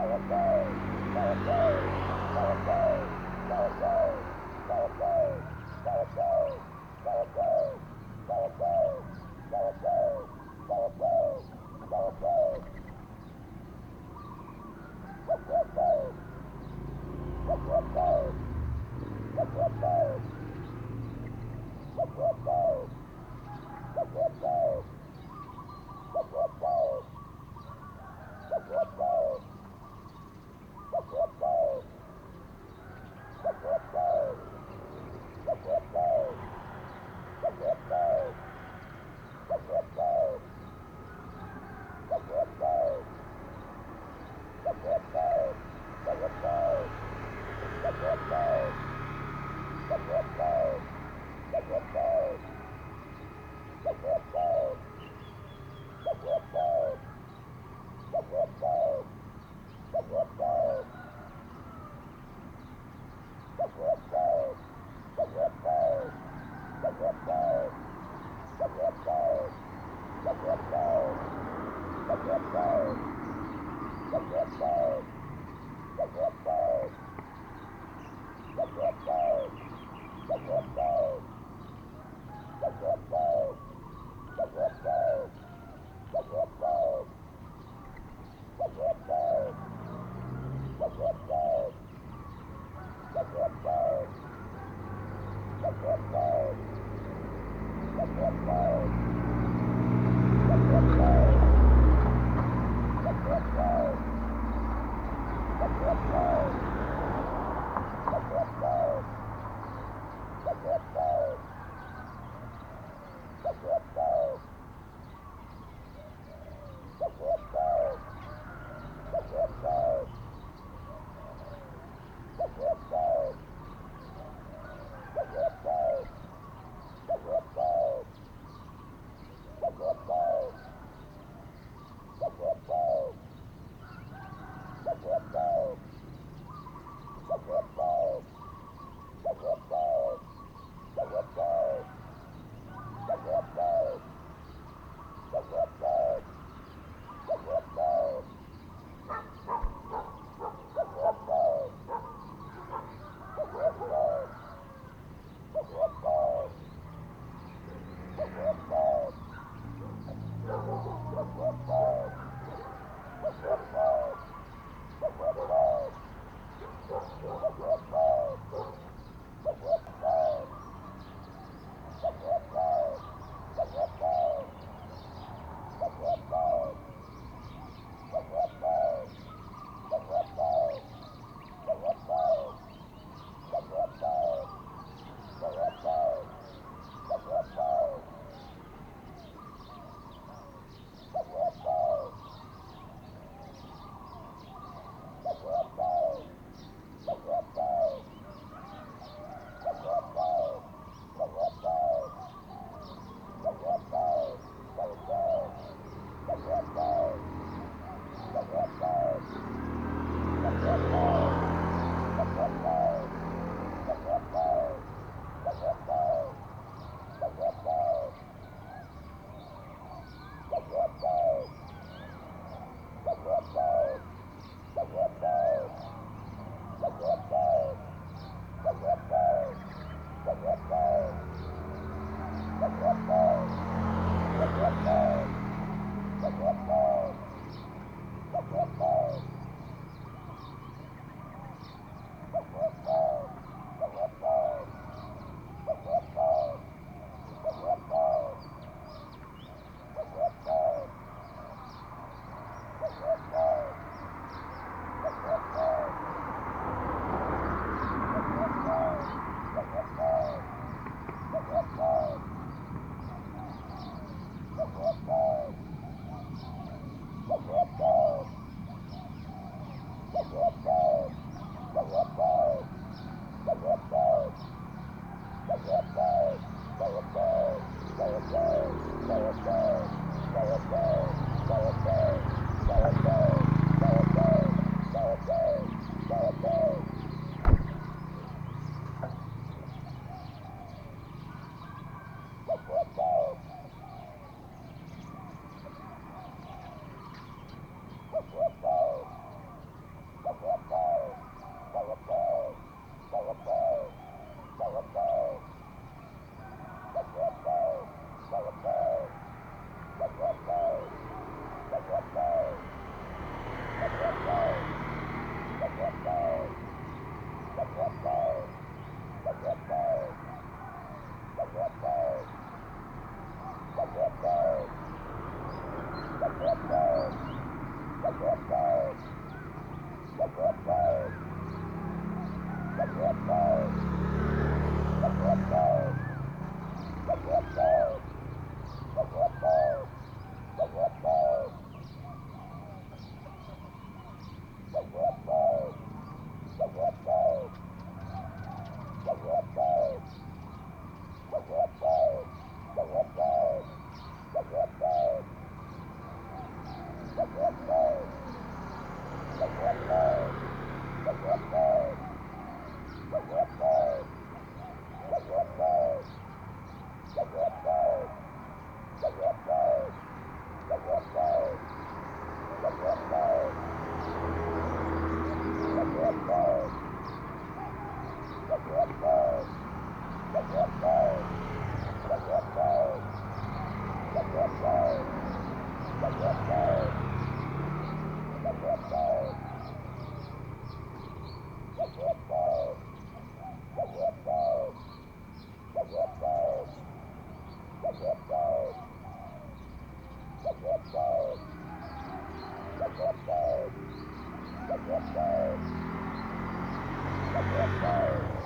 Bye. Campfire.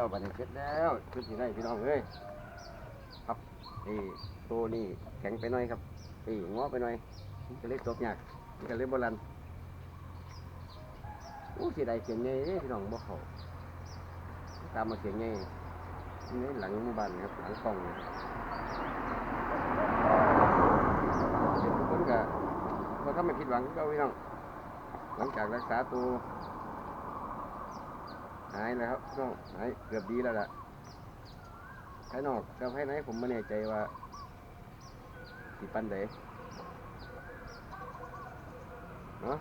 แล้วบัดนี้เสร็จแล้วชุดที่ไหนพี่น้องเอ้ยครับไอ้ตัวนี้แข็งไปหน่อยครับไอ้งอไปหน่อยมันก็เลยตกยากมันก็เลยโบราณโอ้เสียดายเสียงไงพี่น้องบ่เขาตามมาเสียงไงนี่หลังหมู่บ้านครับหลังกล่องนะครับเดี๋ยวทุกคนก็พอถ้าไม่ผิดหวังก็พี่น้อง หลังจากรักษาตัว หายแล้วครับน้องหายเกือบดีแล้วล่ะภายนอกกับภายในผมไม่แน่ใจว่าสิปันเดเนาะ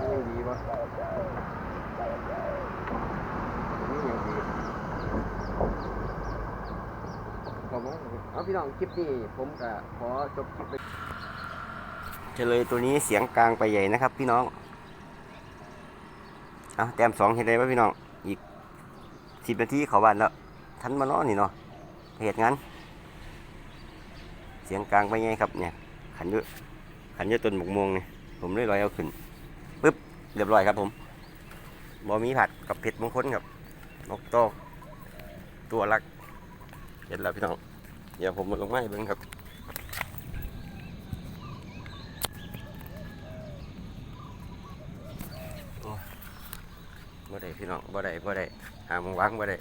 นี่ยังดีปะนี่ยังดี ผมว่เอาพี่น้องคลิปนี้ผมก็ขอจบคลิปไปเฉลยตัวนี้เสียงกลางไปใหญ่นะครับ พี่น้อง เอาแต้มสองเห็นได้ไหมพี่น้อง อีกสิบนาทีเขาบ้านแล้วทันมาล้อนี่เนาะเหตุงานเสียงกลางไปใหญ่ครับเนี่ย ขันเยอะขันเยอะต้นหมกม่วงนี่ผมเลยลอยเอาขึ้นปึ๊บเรียบร้อยครับ ผมบอมีผัดกับเผ็ดมงคลครับนกโตตัวรัก เห็นแล้วพี่น้องเดี๋ยวผมลงไม้เบิ้งครับโอ้บ่ได้พี่น้องบ่ได้บ่ได้หามองวางบ่ได้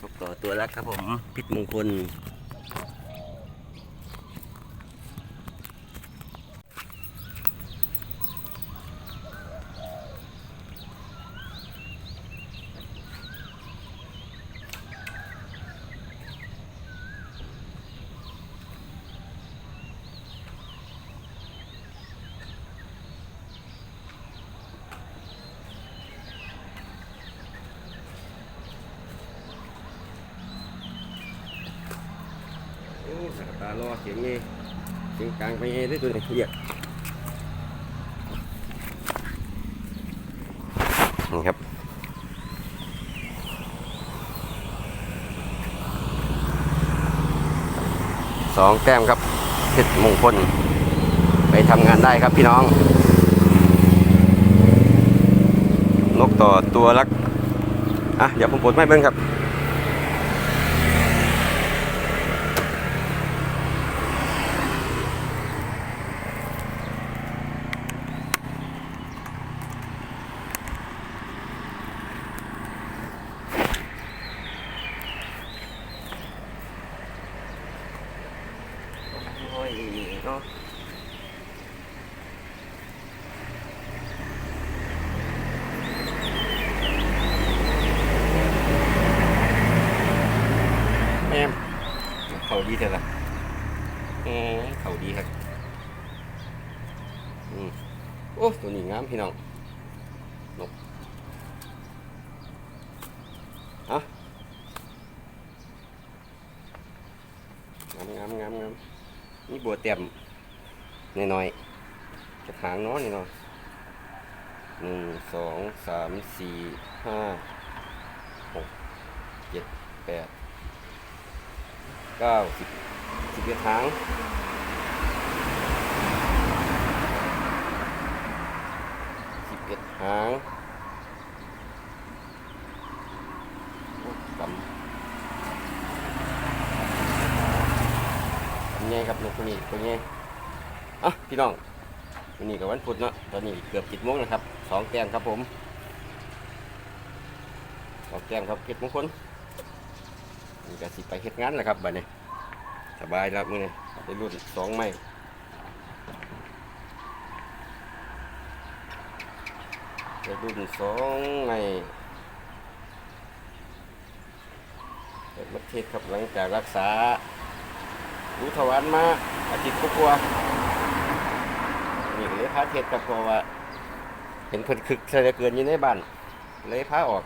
นกต่อตัวแรกครับผมพิษมงคล รอเสียงเงี้เสียงกลางไปเงี้ด้วยตัวนี้เรียกนี่ครับสองแต้มครับเพชรมงคลไปทำงานได้ครับพี่น้อง นกต่อตัวลักอะเดี๋ยวผมปลดไม่เบิ้งครับ โอ้ย เนาะแอมเขาดีเถอะล่ะแอมเขาดีครับอืมโอ้ตัวนี้งามพี่น้องนกอะงามงามงามงาม นี่บัวเต็มน้อยๆจะถางเน้อยนี่เนาะหนึ่งสองสามสี่ห้าหกเจ็ดแปดเก้าสิบสิบเอ็ดถางสิบเอ็ดถางโอ้กำ เป็นไง ครับนกตัวนี้เป็นไงอะพี่น้องวันนี้กับวันพุธเนาะตอนนี้เกือบจิตโมงนะครับสองแก้มครับผมสองแก้มครับเก็บมงคลนี่ก็สิไปเฮ็ดงานแหละครับบัดนี้สบายแล้วมื้อนี้ได้รุ่นสองไม้ได้รุ่นสองไม้เปิดมาเทศครับหลังจากรักษา รู้ถวันมาอาทิตย์กว่าๆนี่เลยพาเทศกับพราะว่า เห็นเพิ่นคึกใส่เลเกินอยู่ในบ้านเลยพาออก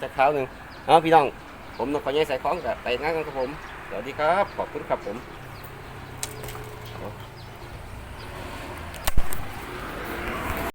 จะคราหนึ่งเอาพี่น้อง ผมนกขอแย่ใส่ของกับไปงานกันครับผม สวัสดีครับ ขอบคุณครับผม